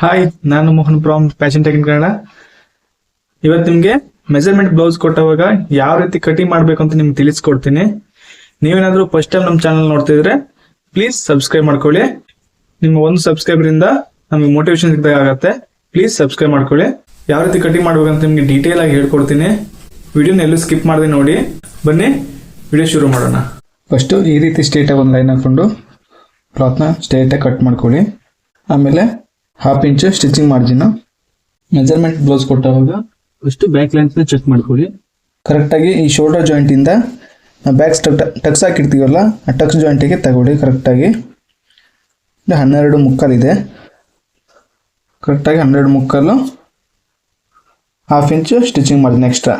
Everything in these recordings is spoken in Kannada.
ಹಾಯ್ ನಾನು Mohan from fashion tech Kannada. ಇವತ್ತು ನಿಮಗೆ ಮೆಜರ್ಮೆಂಟ್ ಬ್ಲೌಸ್ ಕೊಟ್ಟವಾಗ ಯಾವ ರೀತಿ ಕಟಿಂಗ್ ಮಾಡಬೇಕು ಅಂತ ನಿಮ್ಗೆ ತಿಳಿಸ್ಕೊಡ್ತೀನಿ. ನೀವೇನಾದರೂ ಫಸ್ಟ್ ಟೈಮ್ ನಮ್ಮ ಚಾನಲ್ ನೋಡ್ತಿದ್ರೆ ಪ್ಲೀಸ್ ಸಬ್ಸ್ಕ್ರೈಬ್ ಮಾಡ್ಕೊಳ್ಳಿ. ನಿಮ್ಮ ಒಂದು ಸಬ್ಸ್ಕ್ರೈಬರ್ ಇಂದ ನಮಗೆ ಮೋಟಿವೇಶನ್ ಸಿಗ್ದಾಗ ಆಗತ್ತೆ ಪ್ಲೀಸ್ ಸಬ್ಸ್ಕ್ರೈಬ್ ಮಾಡ್ಕೊಳ್ಳಿ. ಯಾವ ರೀತಿ ಕಟಿಂಗ್ ಮಾಡ್ಬೇಕಂತ ನಿಮಗೆ ಡೀಟೇಲ್ ಆಗಿ ಹೇಳ್ಕೊಡ್ತೀನಿ. ವಿಡಿಯೋನ ಎಲ್ಲೂ ಸ್ಕಿಪ್ ಮಾಡದೆ ನೋಡಿ. ಬನ್ನಿ ವಿಡಿಯೋ ಶುರು ಮಾಡೋಣ. ಫಸ್ಟು ಈ ರೀತಿ ಸ್ಟ್ರೇಟಾಗಿ ಒಂದು ಲೈನ್ ಹಾಕೊಂಡು ಕ್ಲಾತ್ನ ಸ್ಟ್ರೇಟಾಗಿ ಕಟ್ ಮಾಡ್ಕೊಳ್ಳಿ. ಆಮೇಲೆ half inch stitching margin measurement blouse ಕೊಟ್ಟಾಗ ಫಸ್ಟ್ ಬ್ಯಾಕ್ ಲೆಂತ್ನ ಚೆಕ್ ಮಾಡ್ಕೊಳ್ಳಿ. ಕರೆಕ್ಟಾಗಿ ಈ ಶೋಲ್ಡರ್ ಜಾಯಿಂಟಿಂದ ಬ್ಯಾಕ್ ಸ್ಟಕ್ ಟಕ್ಸ್ ಹಾಕಿರ್ತೀವಲ್ಲ ಆ ಟಕ್ಸ್ ಜಾಯಿಂಟಿಗೆ ತಗೊಳ್ಳಿ ಕರೆಕ್ಟಾಗಿ ಇದು ಹನ್ನೆರಡು ಮುಕ್ಕಾಲಿದೆ ಕರೆಕ್ಟಾಗಿ ಹನ್ನೆರಡು ಮುಕ್ಕಾಲು ಹಾಫ್ ಇಂಚು ಸ್ಟಿಚಿಂಗ್ ಮಾಡಿ ಎಕ್ಸ್ಟ್ರಾ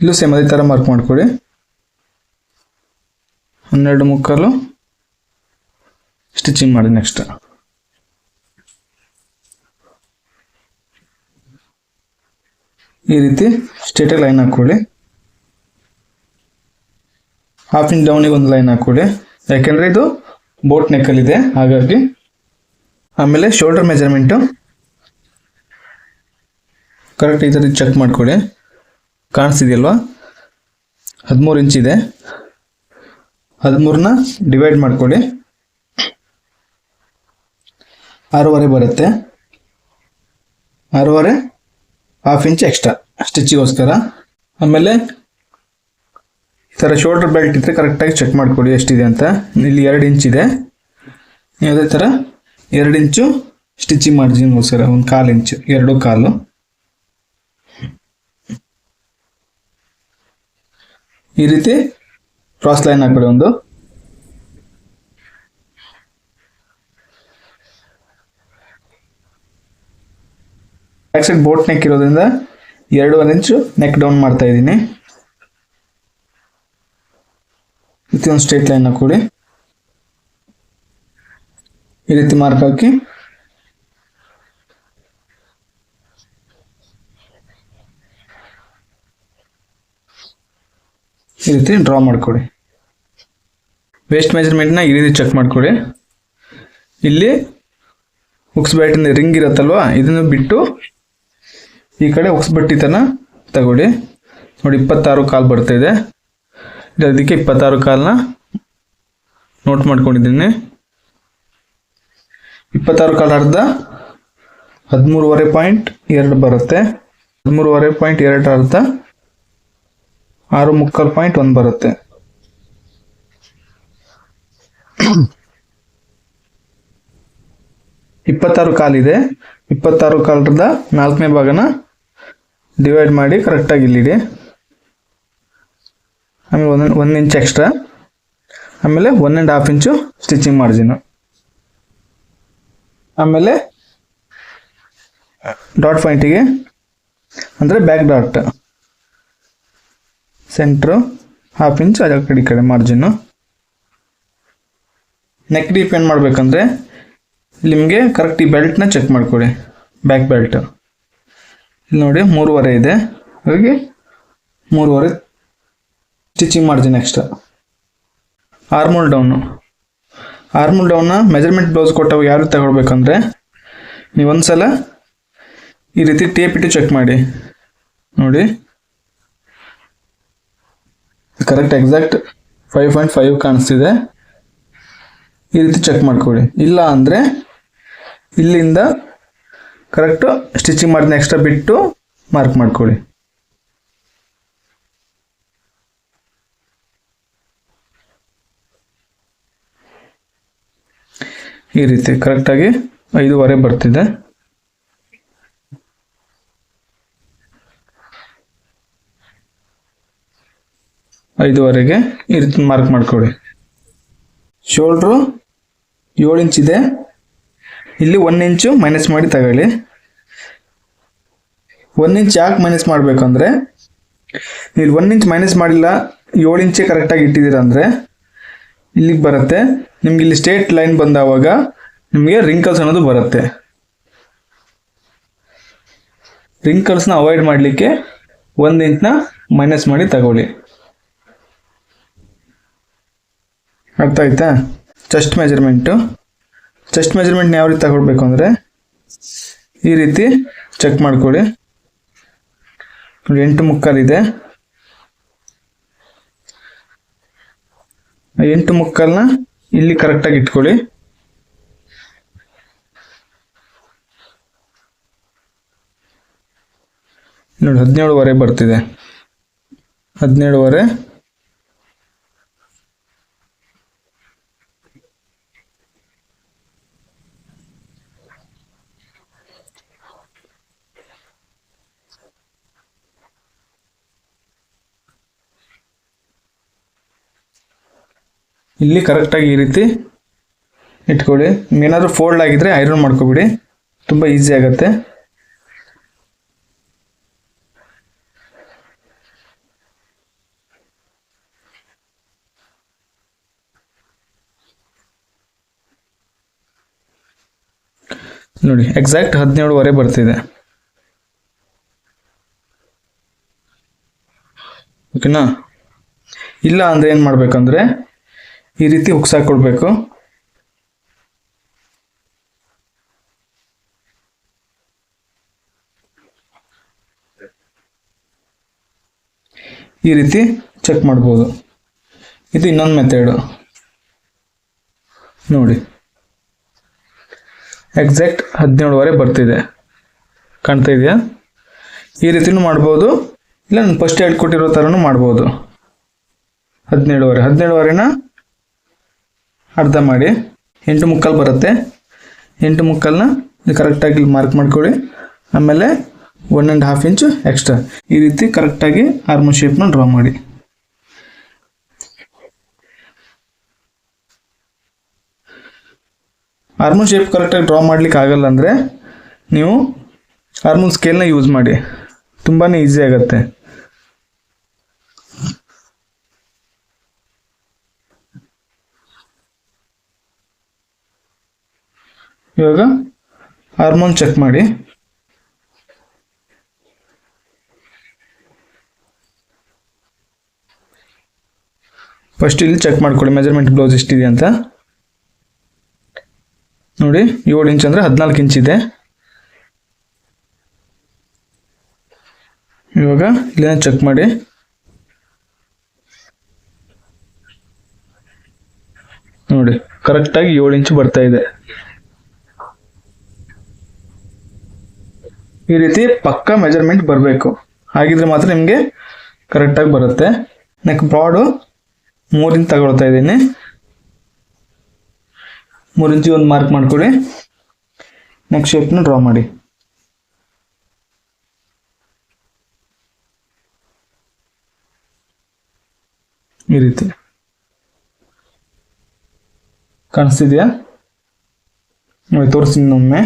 ಇಲ್ಲೂ ಸೇಮ್ ಅದೇ ಥರ ಮಾರ್ಕ್ ಮಾಡ್ಕೊಳ್ಳಿ. ಹನ್ನೆರಡು ಮುಕ್ಕಾಲು. ಸ್ಟಿಚಿಂಗ್ ಮಾಡಿ ನೆಕ್ಸ್ಟ್ ಈ ರೀತಿ ಸ್ಟ್ರೇಟಾಗಿ ಲೈನ್ ಹಾಕೊಳ್ಳಿ ಹಾಫ್ ಇಂಚ್ ಡೌನಿಗೆ ಒಂದು ಲೈನ್ ಹಾಕೊಳ್ಳಿ ಯಾಕೆಂದರೆ ಇದು ಬೋಟ್ ನೆಕ್ಕಲ್ಲಿದೆ ಹಾಗಾಗಿ. ಆಮೇಲೆ ಶೋಲ್ಡರ್ ಮೆಜರ್ಮೆಂಟು ಕರೆಕ್ಟ್ ಈ ಥರ ಚೆಕ್ ಮಾಡ್ಕೊಳ್ಳಿ. ಕಾಣಿಸ್ತಿದೆಯಲ್ವಾ? ಹದಿಮೂರು ಇಂಚ್ ಇದೆ. ಹದಿಮೂರನ್ನ ಡಿವೈಡ್ ಮಾಡ್ಕೊಳ್ಳಿ. ಆರೂವರೆ ಬರುತ್ತೆ. ಆರೂವರೆ ಹಾಫ್ ಇಂಚ್ ಎಕ್ಸ್ಟ್ರಾ ಸ್ಟಿಚ್ಚಿಗೋಸ್ಕರ. ಆಮೇಲೆ ಈ ಥರ ಶೋಲ್ಡರ್ ಬೆಲ್ಟ್ ಇದ್ದರೆ ಕರೆಕ್ಟಾಗಿ ಚೆಕ್ ಮಾಡ್ಕೊಳ್ಳಿ ಎಷ್ಟಿದೆ ಅಂತ. ಇಲ್ಲಿ ಎರಡು ಇಂಚ್ ಇದೆ. ಯಾವುದೇ ಥರ ಎರಡು ಇಂಚು ಸ್ಟಿಚಿಂಗ್ ಮಾರ್ಜಿನ್ಗೋಸ್ಕರ ಒಂದು ಕಾಲು ಇಂಚು ಎರಡು ಕಾಲು. ಈ ರೀತಿ ಕ್ರಾಸ್ ಲೈನ್ ಹಾಕ್ಬಿಡಿ ಒಂದು. ಬ್ಯಾಕ್ ಸೈಡ್ ಬೋಟ್ ನೆಕ್ ಇರೋದ್ರಿಂದ ಎರಡೂವರೆ ಇಂಚು ನೆಕ್ ಡೌನ್ ಮಾಡ್ತಾ ಇದ್ದೀನಿ. ಒಂದು ಸ್ಟ್ರೇಟ್ ಲೈನ್ ಹಾಕೊಳ್ಳಿ ಈ ರೀತಿ ಮಾರ್ಕ್ ಹಾಕಿ. ಈ ರೀತಿ ಡ್ರಾ ಮಾಡ್ಕೊಡಿ. ವೇಸ್ಟ್ ಮೆಜರ್ಮೆಂಟ್ನ ಈ ರೀತಿ ಚೆಕ್ ಮಾಡ್ಕೊಳ್ಳಿ. ಇಲ್ಲಿ ಉಕ್ಸ್ ಬ್ಯಾಟಿನ ರಿಂಗ್ ಇರುತ್ತಲ್ವ? ಇದನ್ನು ಬಿಟ್ಟು ಈ ಕಡೆ ಉಕ್ಸ್ ಬಟ್ಟಿ ತನ ತಗೊಳ್ಳಿ. ನೋಡಿ, ಇಪ್ಪತ್ತಾರು ಕಾಲ್ ಬರ್ತಾ ಇದೆ. ಇದು ಅದಕ್ಕೆ ಇಪ್ಪತ್ತಾರು ಕಾಲನ್ನ ನೋಟ್ ಮಾಡ್ಕೊಂಡಿದ್ದೀನಿ. ಇಪ್ಪತ್ತಾರು ಕಾಲು ಅರ್ಧ, ಹದಿಮೂರುವರೆ ಪಾಯಿಂಟ್ ಎರಡು ಬರುತ್ತೆ. ಹದಿಮೂರುವರೆ ಪಾಯಿಂಟ್ ಎರಡು ಅರ್ಧ, ಆರು ಮುಕ್ಕಾಲು ಪಾಯಿಂಟ್ ಒಂದು ಬರುತ್ತೆ. ಇಪ್ಪತ್ತಾರು ಕಾಲಿದೆ. ಇಪ್ಪತ್ತಾರು ಕಾಲದ ನಾಲ್ಕನೇ ಭಾಗನ ಡಿವೈಡ್ ಮಾಡಿ ಕರೆಕ್ಟಾಗಿ ಇಲ್ಲಿಡಿ ಆಮೇಲೆ ಒಂದು ಒಂದು ಇಂಚ್ ಎಕ್ಸ್ಟ್ರಾ ಆಮೇಲೆ one and half inch stitching margin ಆಮೇಲೆ ಡಾಟ್ ಪಾಯಿಂಟಿಗೆ ಅಂದರೆ back dot centre half inch ಅದ ಕಡೆ ಕಡೆ ಮಾರ್ಜಿನ್ನು ನೆಕ್ ಡೀಪ್ ಏನು ಮಾಡಬೇಕಂದ್ರೆ ನಿಮಗೆ ಕರೆಕ್ಟ್ ಈ ಬೆಲ್ಟ್ನ ಚೆಕ್ ಮಾಡಿಕೊಡಿ ಬ್ಯಾಕ್ ಬೆಲ್ಟ್ ಇಲ್ಲಿ ನೋಡಿ ಮೂರುವರೆ ಇದೆ. ಹಾಗಾಗಿ ಮೂರುವರೆ ಸ್ಟಿಚಿಂಗ್ ಮಾಡ್ತೀನಿ ನೆಕ್ಸ್ಟ್ ಆರ್ಮೋಲ್ ಡೌನು ಆರ್ಮೋಲ್ ಡೌನ್ನ ಮೆಜರ್ಮೆಂಟ್ ಬ್ಲೌಸ್ ಕೊಟ್ಟಾಗ ಯಾರು ತಗೊಳ್ಬೇಕಂದ್ರೆ ನೀವು ಒಂದ್ಸಲ ಈ ರೀತಿ ಟೇಪ್ ಇಟ್ಟು ಚೆಕ್ ಮಾಡಿ. ನೋಡಿ. Correct exact five point five ಕಾಣಿಸ್ತಿದೆ. ಈ ರೀತಿ ಚೆಕ್ ಮಾಡ್ಕೊಳ್ಳಿ. ಇಲ್ಲ ಅಂದರೆ ಇಲ್ಲಿಂದ ಕರೆಕ್ಟು ಸ್ಟಿಚಿಂಗ್ ಮಾಡಿದ ಎಕ್ಸ್ಟ್ರಾ ಬಿಟ್ಟು ಮಾರ್ಕ್ ಮಾಡ್ಕೊಳ್ಳಿ. ಈ ರೀತಿ ಕರೆಕ್ಟಾಗಿ ಐದೂವರೆ ಬರ್ತಿದೆ. ಐದುವರೆಗೆ ಈ ರೀತಿ ಮಾರ್ಕ್ ಮಾಡ್ಕೊಳ್ಳಿ. ಶೋಲ್ಡ್ರು ಏಳು ಇಂಚ್ ಇದೆ. ಇಲ್ಲಿ ಒನ್ ಇಂಚು ಮೈನಸ್ ಮಾಡಿ ತಗೊಳ್ಳಿ. ಒನ್ ಇಂಚ್ ಯಾಕೆ ಮೈನಸ್ ಮಾಡಬೇಕಂದ್ರೆ ನೀವು ಒನ್ ಇಂಚ್ ಮೈನಸ್ ಮಾಡಿಲ್ಲ, ಏಳು ಇಂಚೆ ಕರೆಕ್ಟಾಗಿ ಇಟ್ಟಿದ್ದೀರ ಅಂದರೆ, ಇಲ್ಲಿಗೆ ಬರುತ್ತೆ. ನಿಮ್ಗೆ ಇಲ್ಲಿ ಸ್ಟೇಟ್ ಲೈನ್ ಬಂದಾವಾಗ ನಿಮಗೆ ರಿಂಕಲ್ಸ್ ಅನ್ನೋದು ಬರುತ್ತೆ. ರಿಂಕಲ್ಸ್ನ ಅವಾಯ್ಡ್ ಮಾಡಲಿಕ್ಕೆ ಒಂದು ಇಂಚನ್ನ ಮೈನಸ್ ಮಾಡಿ ತಗೊಳ್ಳಿ. ಅರ್ಥ ಆಯ್ತಾ? ಚೆಸ್ಟ್ ಮೆಜರ್ಮೆಂಟು ಚೆಸ್ಟ್ ಮೆಜರ್ಮೆಂಟ್ನ ಯಾವ ರೀತಿ ತಗೊಳ್ಬೇಕು ಅಂದರೆ ಈ ರೀತಿ ಚೆಕ್ ಮಾಡ್ಕೊಳ್ಳಿ. ನೋಡಿ, ಎಂಟು ಮುಕ್ಕಾಲಿದೆ. ಎಂಟು ಮುಕ್ಕಾಲನ್ನ ಇಲ್ಲಿ ಕರೆಕ್ಟಾಗಿ ಇಟ್ಕೊಳ್ಳಿ. ನೋಡಿ, ಹದಿನೇಳುವರೆ ಬರ್ತಿದೆ. ಹದಿನೇಳುವರೆ ಇಲ್ಲಿ ಕರೆಕ್ಟಾಗಿ ಈ ರೀತಿ ಇಟ್ಕೊಳ್ಳಿ. ಏನಾದರೂ ಫೋಲ್ಡ್ ಆಗಿದ್ರೆ ಐರನ್ ಮಾಡ್ಕೊಬಿಡಿ. ತುಂಬ ಈಸಿ ಆಗುತ್ತೆ. ನೋಡಿ ಎಕ್ಸಾಕ್ಟ್ ಹದಿನೇಳುವರೆ ಬರ್ತಿದೆ. ಓಕೆನಾ ಇಲ್ಲ ಅಂದರೆ ಏನು ಮಾಡ್ಬೇಕಂದ್ರೆ ಈ ರೀತಿ ಕೊಡಬೇಕು ಈ ರೀತಿ ಚೆಕ್ ಮಾಡ್ಬೋದು. ಇದು ಇನ್ನೊಂದು ಮೆಥಡು ನೋಡಿ. ಎಕ್ಸಾಕ್ಟ್ ಹದಿನೇಳುವರೆ ಬರ್ತಿದೆ. ಕಾಣ್ತಾ ಇದೆಯಾ? ಈ ರೀತಿನೂ ಮಾಡ್ಬೋದು. ಇಲ್ಲ, ನಾನು ಫಸ್ಟ್ ಹೇಳ್ಕೊಟ್ಟಿರೋ ಥರನೂ ಮಾಡ್ಬೋದು. ಹದಿನೇಳುವರೆ. ಹದಿನೇಳುವರೆನ ಅರ್ಧ ಮಾಡಿ. ಎಂಟು ಮುಕ್ಕಾಲು ಬರುತ್ತೆ. ಎಂಟು ಮುಕ್ಕಾಲನ್ನ ಕರೆಕ್ಟಾಗಿ ಇಲ್ಲಿ ಮಾರ್ಕ್ ಮಾಡ್ಕೊಳ್ಳಿ. ಆಮೇಲೆ one and half inch extra ಈ ರೀತಿ ಕರೆಕ್ಟಾಗಿ ಆರ್ಮೋ ಶೇಪ್ನ ಡ್ರಾ ಮಾಡಿ. ಹಾರ್ಮೋನ್ ಶೇಪ್ ಕರೆಕ್ಟಾಗಿ ಡ್ರಾ ಮಾಡ್ಲಿಕ್ಕೆ ಆಗಲ್ಲ ಅಂದರೆ ನೀವು ಹಾರ್ಮೋನ್ ಸ್ಕೇಲ್ನ ಯೂಸ್ ಮಾಡಿ. ತುಂಬಾ ಈಸಿ ಆಗುತ್ತೆ. ಇವಾಗ ಹಾರ್ಮೋನ್ ಚೆಕ್ ಮಾಡಿ. ಫಸ್ಟ್ ಇಲ್ಲಿ ಚೆಕ್ ಮಾಡ್ಕೊಳ್ಳಿ, ಮೆಜರ್ಮೆಂಟ್ ಬ್ಲೌಸ್ ಎಷ್ಟಿದೆ ಅಂತ. ನೋಡಿ, ಏಳು ಇಂಚ್ ಅಂದರೆ ಹದಿನಾಲ್ಕು ಇಂಚ್ ಇದೆ. ಇವಾಗ ಇಲ್ಲಿನ ಚೆಕ್ ಮಾಡಿ. ನೋಡಿ ಕರೆಕ್ಟಾಗಿ ಏಳು ಇಂಚ್ ಬರ್ತಾ ಇದೆ. ಈ ರೀತಿ ಪಕ್ಕ ಮೆಜರ್ಮೆಂಟ್ ಬರಬೇಕು. ಹಾಗಿದ್ರೆ ಮಾತ್ರ ನಿಮಗೆ ಕರೆಕ್ಟಾಗಿ ಬರುತ್ತೆ. ನೆಕ್ ಬ್ರಾಡು ಮೂರಿಂದ ತಗೊಳ್ತಾ ಇದ್ದೀನಿ. ಮೂರು ಇಂಚಿ ಒಂದು ಮಾರ್ಕ್ ಮಾಡ್ಕೊಳ್ಳಿ ನೆಕ್ಸ್ಟ್ ಶೇಪ್ನ ಡ್ರಾ ಮಾಡಿ. ಈ ರೀತಿ. ಕಾಣಿಸ್ತಿದ್ಯಾ? ನೋಡಿ ತೋರಿಸ್ತೀನಿ ಒಮ್ಮೆ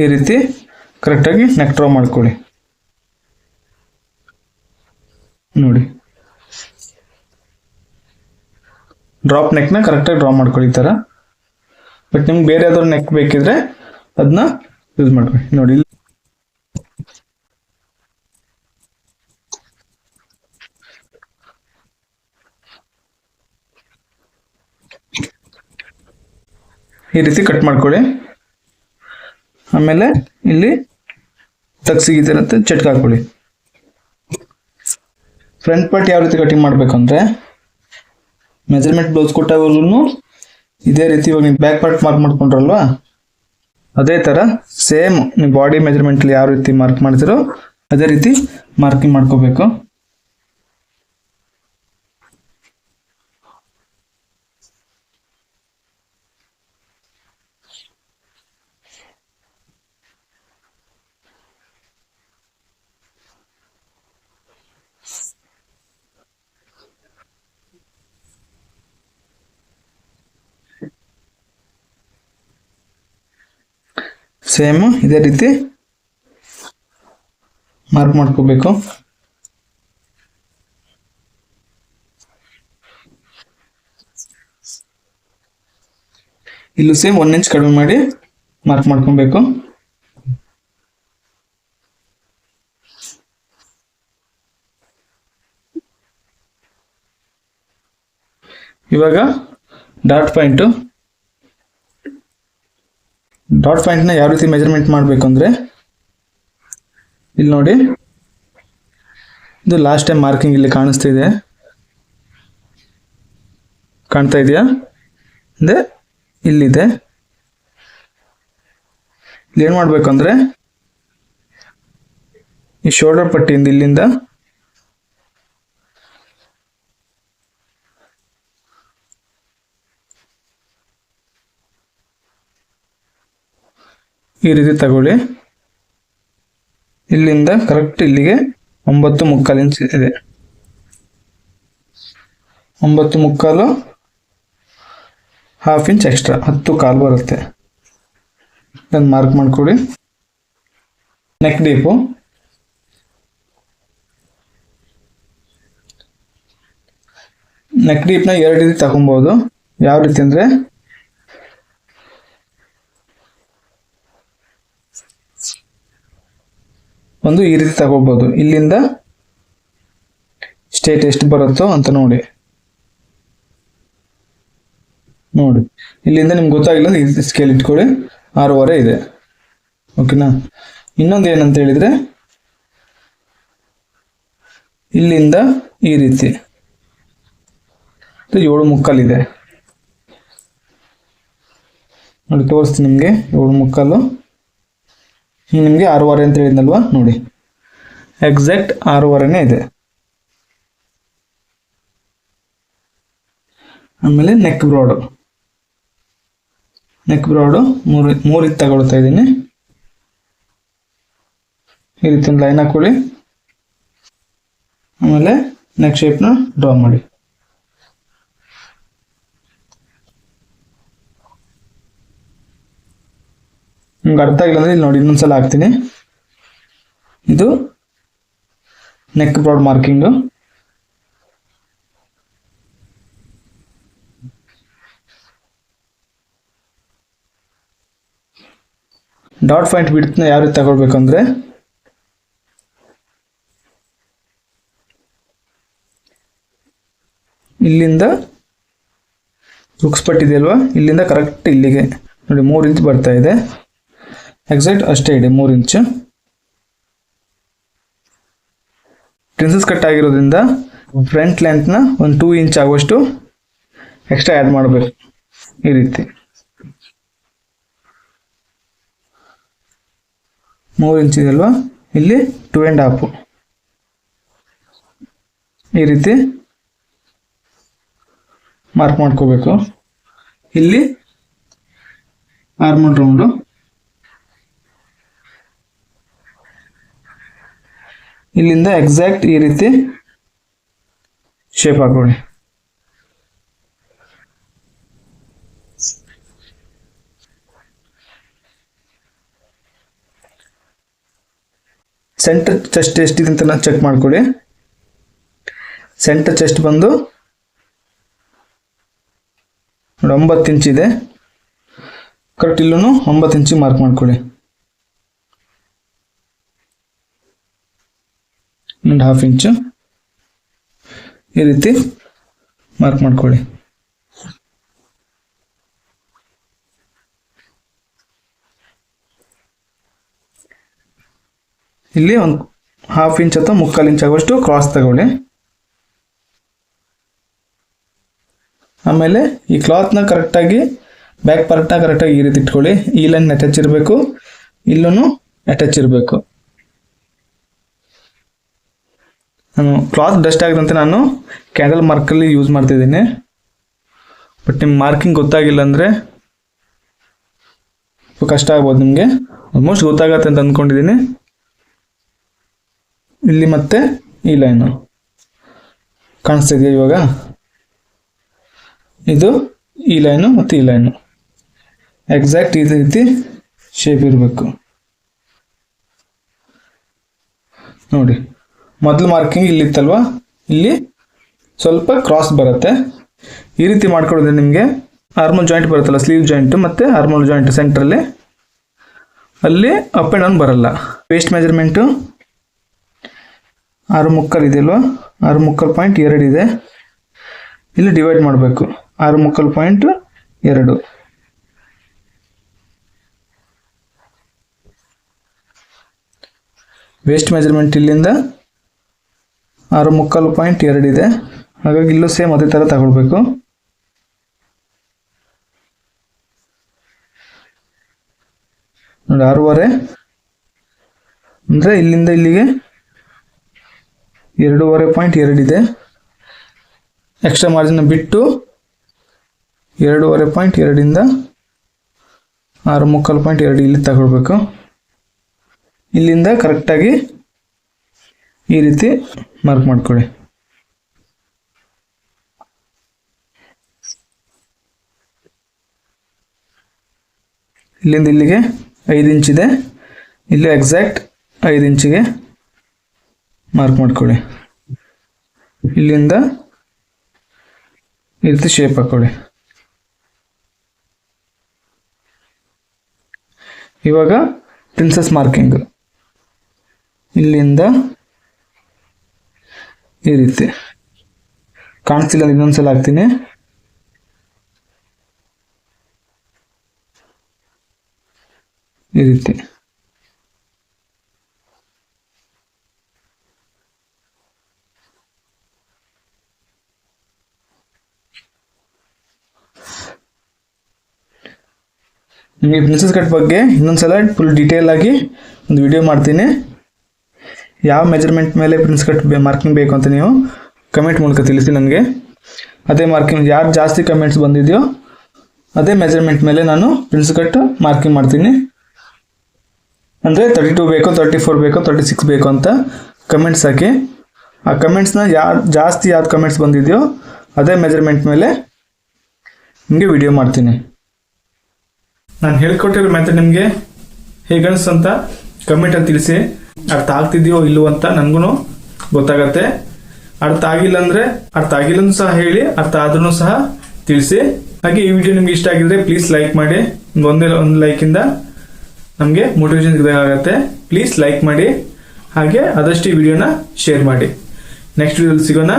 ಈ ರೀತಿ ಕರೆಕ್ಟಾಗಿ ನೆಕ್ ಡ್ರಾ ಮಾಡ್ಕೊಳ್ಳಿ. ನೋಡಿ. ಡ್ರಾಪ್ ನೆಕ್ನ ಕರೆಕ್ಟಾಗಿ ಡ್ರಾ ಮಾಡ್ಕೊಳ್ಳಿ ಈ ಥರ. ಬಟ್ ನಿಮ್ಗೆ ಬೇರೆ ಯಾವ್ದಾದ್ರು ನೆಕ್ ಬೇಕಿದ್ರೆ ಅದನ್ನ ಯೂಸ್ ಮಾಡ್ಕೊಳ್ಳಿ. ನೋಡಿ ಈ ರೀತಿ ಕಟ್ ಮಾಡ್ಕೊಳ್ಳಿ. ಆಮೇಲೆ ಇಲ್ಲಿ ತಗ್ಸಿಗಿದಿರತ್ತೆ ಚಟ್ಕ ಹಾಕೊಳ್ಳಿ. ಫ್ರಂಟ್ ಪಾರ್ಟ್ ಯಾವ ರೀತಿ ಕಟಿಂಗ್ ಮಾಡ್ಬೇಕಂದ್ರೆ ಮೆಜರ್ಮೆಂಟ್ ಬ್ಲೌಸ್ ಕೊಟ್ಟಾಗೂ ಇದೇ ರೀತಿ ಇವಾಗ ನೀವು ಬ್ಯಾಕ್ ಪಾರ್ಟ್ ಮಾರ್ಕ್ ಮಾಡ್ಕೊಂಡ್ರಲ್ವಾ? ಅದೇ ಥರ ಸೇಮ್ ನೀವು ಬಾಡಿ ಮೆಜರ್ಮೆಂಟಲ್ಲಿ ಯಾವ ರೀತಿ ಮಾರ್ಕ್ ಮಾಡ್ತೀರೋ ಅದೇ ರೀತಿ ಮಾರ್ಕಿಂಗ್ ಮಾಡ್ಕೋಬೇಕು. ಸೇಮ್ ಇದೇ ರೀತಿ ಮಾರ್ಕ್ ಮಾಡ್ಕೋಬೇಕು. ಇಲ್ಲೂ ಸೇಮ್ ಒನ್ ಇಂಚ್ ಕಡಿಮೆ ಮಾಡಿ ಮಾರ್ಕ್ ಮಾಡ್ಕೊಬೇಕು. ಇವಾಗ ಡಾಟ್ ಪಾಯಿಂಟು. ಡಾಟ್ ಪಾಯಿಂಟ್ನ ಯಾವ ರೀತಿ ಮೆಜರ್ಮೆಂಟ್ ಮಾಡಬೇಕು ಅಂದರೆ ಇಲ್ಲಿ ನೋಡಿ. ಇದು ಲಾಸ್ಟ್ ಟೈಮ್ ಮಾರ್ಕಿಂಗ್ ಇಲ್ಲಿ ಕಾಣಿಸ್ತಿದೆ. ಕಾಣ್ತಾ ಇದೆಯಾ? ಅಂದರೆ ಇಲ್ಲಿದೆ. ಇಲ್ಲಿ ಏನು ಮಾಡಬೇಕು ಅಂದರೆ ಈ ಶೋಲ್ಡರ್ ಪಟ್ಟಿಯಿಂದ ಇಲ್ಲಿಂದ ಈ ರೀತಿ ತಗೊಳ್ಳಿ. ಇಲ್ಲಿಂದ ಕರೆಕ್ಟ್ ಇಲ್ಲಿಗೆ ಒಂಬತ್ತು ಮುಕ್ಕಾಲು ಇಂಚ್ ಇದೆ. ಒಂಬತ್ತು ಮುಕ್ಕಾಲು ಹಾಫ್ ಇಂಚ್ ಎಕ್ಸ್ಟ್ರಾ ಹತ್ತು ಕಾಲು ಬರುತ್ತೆ. ಇದನ್ನು ಮಾರ್ಕ್ ಮಾಡಿಕೊಡಿ. ನೆಕ್ ಡೀಪು ನೆಕ್ ಡೀಪ್ನ ಎರಡು ರೀತಿ ತಗೊಬೋದು. ಯಾವ ರೀತಿ ಅಂದರೆ ಒಂದು ಈ ರೀತಿ ತಗೋಬೋದು. ಇಲ್ಲಿಂದ ಸ್ಟೇಟ್ ಎಷ್ಟು ಬರುತ್ತೋ ಅಂತ ನೋಡಿ. ನೋಡಿ. ಇಲ್ಲಿಂದ ನಿಮ್ಗೆ ಗೊತ್ತಾಗಿಲ್ಲ, ಈ ರೀತಿ ಸ್ಕೇಲ್ ಇಟ್ಕೊಳ್ಳಿ. ಆರೂವರೆ ಇದೆ. ಓಕೆನಾ ಇನ್ನೊಂದು ಏನಂತ ಹೇಳಿದ್ರೆ, ಇಲ್ಲಿಂದ ಈ ರೀತಿ. ಏಳು ಮುಕ್ಕಲ್ಲಿದೆ ನೋಡಿ, ತೋರಿಸ್ತೀನಿ ನಿಮಗೆ. ಏಳು ಮುಕ್ಕಾಲು. ಈಗ ನಿಮಗೆ ಆರೂವರೆ ಅಂತ ಹೇಳಿದ್ನಲ್ವಾ? ನೋಡಿ. ಎಕ್ಸಾಕ್ಟ್ ಆರೂವರೆನೇ ಇದೆ. ಆಮೇಲೆ ನೆಕ್ ಬ್ರಾಡು ನೆಕ್ ಬ್ರಾಡು ಮೂರು ಮೂರು ತಗೊಳ್ತಾ ಇದ್ದೀನಿ. ಈ ರೀತಿ ಲೈನ್ ಹಾಕೊಳ್ಳಿ. ಆಮೇಲೆ ನೆಕ್ ಶೇಪ್ನ ಡ್ರಾ ಮಾಡಿ. ನಿಮ್ಗೆ ಅರ್ಥ ಆಗಿಲ್ಲ ಅಂದ್ರೆ ಇಲ್ಲಿ ನೋಡಿ, ಇನ್ನೊಂದ್ಸಲ ಹಾಕ್ತೀನಿ. ಇದು neck broad marking dot point ಬಿಡ್ತನ ಯಾವ ರೀತಿ ತಗೊಳ್ಬೇಕಂದ್ರೆ? ಇಲ್ಲಿಂದ ರುಕ್ಸ್ ಅಲ್ವಾ ಇಲ್ಲಿಂದ ಕರೆಕ್ಟ್ ಇಲ್ಲಿಗೆ. ನೋಡಿ, ಮೂರು ಇಂಚ್ ಬರ್ತಾ ಇದೆ. ಎಕ್ಸಾಕ್ಟ್ ಅಷ್ಟೇ ಇದೆ, ಮೂರು ಇಂಚ್ ಪ್ರಿನ್ಸಸ್ ಕಟ್ ಆಗಿರೋದ್ರಿಂದ ಫ್ರಂಟ್ ಲೆಂತ್ನ ಒಂದು ಟೂ ಇಂಚ್ ಆಗುವಷ್ಟು ಎಕ್ಸ್ಟ್ರಾ ಆ್ಯಡ್ ಮಾಡಬೇಕು, ಈ ರೀತಿ. ಮೂರು ಇಂಚ್ ಇದೆಯಲ್ವಾ ಇಲ್ಲಿ ಟೂ ಆ್ಯಂಡ್ ಹಾಫು ಈ ರೀತಿ ಮಾರ್ಕ್ ಮಾಡ್ಕೋಬೇಕು. ಇಲ್ಲಿ ಆರ್ಮಲ್ ರೌಂಡು ಇಲ್ಲಿಂದ ಎಕ್ಸಾಕ್ಟ್ ಈ ರೀತಿ ಶೇಪ್ ಹಾಕೊಳ್ಳಿ ಸೆಂಟರ್ ಚೆಸ್ಟ್ ಎಷ್ಟಿದೆ ಅಂತ ನಾನು ಚೆಕ್ ಮಾಡ್ಕೊಳ್ಳಿ. ಸೆಂಟರ್ ಚೆಸ್ಟ್ ಬಂದು ಒಂಬತ್ತು ಇಂಚ್ ಇದೆ. ಕರೆಕ್ಟ್ ಇಲ್ಲೂ ಒಂಬತ್ತು ಇಂಚಿಗೆ ಮಾರ್ಕ್ ಮಾಡ್ಕೊಳ್ಳಿ. ಒಂದು ಹಾಫ್ ಇಂಚು ಈ ರೀತಿ ಮಾರ್ಕ್ ಮಾಡ್ಕೊಳ್ಳಿ. ಇಲ್ಲಿ ಒಂದು ಹಾಫ್ ಇಂಚ್ ಅಥವಾ ಮುಕ್ಕಾಲು ಇಂಚ್ ಆಗುವಷ್ಟು ಕ್ರಾಸ್ ತಗೊಳ್ಳಿ. ಆಮೇಲೆ ಈ ಕ್ಲಾತ್ನ ಕರೆಕ್ಟಾಗಿ ಬ್ಯಾಕ್ ಪಾರ್ಟ್ನ ಕರೆಕ್ಟಾಗಿ ಈ ರೀತಿ ಇಟ್ಕೊಳ್ಳಿ. ಈ ಲೈನ್ ಅಟ್ಯಾಚ್ ಇರಬೇಕು. ಇಲ್ಲೂ ಅಟ್ಯಾಚ್ ಇರಬೇಕು. ನಾನು ಕ್ಲಾತ್ ಡಸ್ಟ್ ಆಗದಂತೆ ನಾನು ಕ್ಯಾಂಡಲ್ ಮಾರ್ಕಲ್ಲಿ ಯೂಸ್ ಮಾಡ್ತಿದ್ದೀನಿ. ಬಟ್ ನಿಮ್ಮ ಮಾರ್ಕಿಂಗ್ ಗೊತ್ತಾಗಿಲ್ಲ ಅಂದರೆ ಕಷ್ಟ ಆಗ್ಬೋದು ನಿಮಗೆ. ಆಲ್ಮೋಸ್ಟ್ ಗೊತ್ತಾಗತ್ತೆ ಅಂತ ಅಂದ್ಕೊಂಡಿದ್ದೀನಿ ಇಲ್ಲಿ ಮತ್ತೆ ಈ ಲೈನು ಕಾಣಿಸ್ತಿದೆಯಾ ಇವಾಗ? ಇದು ಈ ಲೈನು ಮತ್ತು ಈ ಲೈನು ಎಕ್ಸಾಕ್ಟ್ ಈ ರೀತಿ ಶೇಪ್ ಇರಬೇಕು. ನೋಡಿ. ಮೊದಲು ಮಾರ್ಕಿಂಗ್ ಇಲ್ಲಿತ್ತಲ್ವಾ? ಇಲ್ಲಿ ಸ್ವಲ್ಪ ಕ್ರಾಸ್ ಬರುತ್ತೆ. ಈ ರೀತಿ ಮಾಡ್ಕೊಳ್ಳೋದ್ರೆ ನಿಮಗೆ ಆರ್ಮೋಲ್ ಜಾಯಿಂಟ್ ಬರುತ್ತಲ್ಲ ಸ್ಲೀವ್ ಜಾಯಿಂಟ್ ಮತ್ತು ಹಾರ್ಮೋನ್ ಜಾಯಿಂಟ್ ಸೆಂಟ್ರಲ್ಲಿ ಅಲ್ಲಿ. ಅಪ್ ಆ್ಯಂಡ್ ಡೌನ್ ಬರಲ್ಲ. ವೇಸ್ಟ್ ಮೆಜರ್ಮೆಂಟು ಆರು ಮುಕ್ಕಲ್ ಇದೆಯಲ್ವಾ ಆರು ಮುಕ್ಕಲ್ ಪಾಯಿಂಟ್ ಇದೆ. ಇಲ್ಲಿ ಡಿವೈಡ್ ಮಾಡಬೇಕು. ಆರು ಮುಕ್ಕಲ್ ಪಾಯಿಂಟ್ ಎರಡು. ವೇಸ್ಟ್ ಮೆಜರ್ಮೆಂಟ್ ಇಲ್ಲಿಂದ ಆರು ಮುಕ್ಕಾಲು ಪಾಯಿಂಟ್ ಎರಡಿದೆ. ಹಾಗಾಗಿ ಇಲ್ಲೂ ಸೇಮ್ ಅದೇ ಥರ ತಗೊಳ್ಬೇಕು. ನೋಡಿ, ಆರೂವರೆ. ಅಂದರೆ ಇಲ್ಲಿಂದ ಇಲ್ಲಿಗೆ ಎರಡೂವರೆ ಪಾಯಿಂಟ್ ಎರಡಿದೆ. ಎಕ್ಸ್ಟ್ರಾ ಮಾರ್ಜಿನ್ ಬಿಟ್ಟು ಎರಡೂವರೆ ಪಾಯಿಂಟ್ ಎರಡಿಂದ ಆರು ಮುಕ್ಕಾಲು ಪಾಯಿಂಟ್ ಎರಡು ಇಲ್ಲಿ ತಗೊಳ್ಬೇಕು. ಇಲ್ಲಿಂದ ಕರೆಕ್ಟಾಗಿ ಈ ರೀತಿ ಮಾರ್ಕ್ ಮಾಡ್ಕೊಳ್ಳಿ ಇಲ್ಲಿಂದ ಇಲ್ಲಿಗೆ ಐದು ಇಂಚಿದೆ ಇಲ್ಲಿ ಎಕ್ಸಾಕ್ಟ್ ಐದು ಇಂಚಿಗೆ ಮಾರ್ಕ್ ಮಾಡ್ಕೊಳ್ಳಿ ಇಲ್ಲಿಂದ ಈ ರೀತಿ ಶೇಪ್ ಹಾಕೊಳ್ಳಿ ಇವಾಗ ಪ್ರಿನ್ಸಸ್ ಮಾರ್ಕಿಂಗ್ ಇಲ್ಲಿಂದ ಈ ರೀತಿ. ಕಾಣಿಸ್ತಿಲ್ಲ ಇನ್ನೊಂದ್ಸಲ ಹಾಕ್ತೀನಿ. ಈ ರೀತಿ. ನಿಮಗೆ ಪ್ರಿನ್ಸಸ್ ಕಟ್ ಬಗ್ಗೆ ಇನ್ನೊಂದ್ಸಲ ಫುಲ್ ಡೀಟೇಲ್ ಆಗಿ ಒಂದು ವಿಡಿಯೋ ಮಾಡ್ತೀನಿ. ಯಾವ ಮೆಜರ್ಮೆಂಟ್ ಮೇಲೆ ಪ್ರಿನ್ಸ್ ಕಟ್ ಮಾರ್ಕಿಂಗ್ ಬೇಕು ಅಂತ ನೀವು ಕಮೆಂಟ್ ಮೂಲಕ ತಿಳಿಸಿ ನನಗೆ. ಅದೇ ಮಾರ್ಕಿಂಗ್ ಯಾರು ಜಾಸ್ತಿ ಕಮೆಂಟ್ಸ್ ಬಂದಿದೆಯೋ, ಅದೇ ಮೆಜರ್ಮೆಂಟ್ ಮೇಲೆ ನಾನು ಪ್ರಿನ್ಸ್ ಕಟ್ ಮಾರ್ಕಿಂಗ್ ಮಾಡ್ತೀನಿ. ಅಂದರೆ ತರ್ಟಿ ಟು ಬೇಕೋ ತರ್ಟಿ ಫೋರ್ ಬೇಕೋ ತರ್ಟಿ ಸಿಕ್ಸ್ ಬೇಕು ಅಂತ ಕಮೆಂಟ್ಸ್ ಹಾಕಿ. ಆ ಕಮೆಂಟ್ಸ್ನ ಯಾರು ಜಾಸ್ತಿ ಯಾವ್ದು ಕಮೆಂಟ್ಸ್ ಬಂದಿದೆಯೋ, ಅದೇ ಮೆಜರ್ಮೆಂಟ್ ಮೇಲೆ ನಿಮಗೆ ವಿಡಿಯೋ ಮಾಡ್ತೀನಿ. ನಾನು ಹೇಳ್ಕೊಟ್ಟಿರೋ ಮೆಥಡ್ ನಿಮಗೆ ಹೇಗೆ ಅಂತ ಕಮೆಂಟಲ್ಲಿ ತಿಳಿಸಿ. ಅರ್ಥ ಆಗ್ತಿದೆಯೋ ಇಲ್ಲೋ ಅಂತ ನನಗೂ ಗೊತ್ತಾಗತ್ತೆ. ಅರ್ಥ ಆಗಿಲ್ಲ ಅಂದ್ರೆ ಅರ್ಥ ಆಗಿಲ್ಲ ಸಹ ಹೇಳಿ, ಅರ್ಥ ಆದ್ರೂ ಸಹ ತಿಳಿಸಿ. ಹಾಗೆ ಈ ವಿಡಿಯೋ ನಿಮ್ಗೆ ಇಷ್ಟ ಆಗಿದ್ರೆ ಪ್ಲೀಸ್ ಲೈಕ್ ಮಾಡಿ. ಒಂದೇ ಒಂದು ಲೈಕಿಂದ ನಮಗೆ ಮೋಟಿವೇಶನ್ ಸಿಗಬೇಕಾಗತ್ತೆ ಪ್ಲೀಸ್ ಲೈಕ್ ಮಾಡಿ. ಹಾಗೆ ಆದಷ್ಟು ಈ ವಿಡಿಯೋನ ಶೇರ್ ಮಾಡಿ. ನೆಕ್ಸ್ಟ್ ವಿಡಿಯೋ ಸಿಗೋಣ.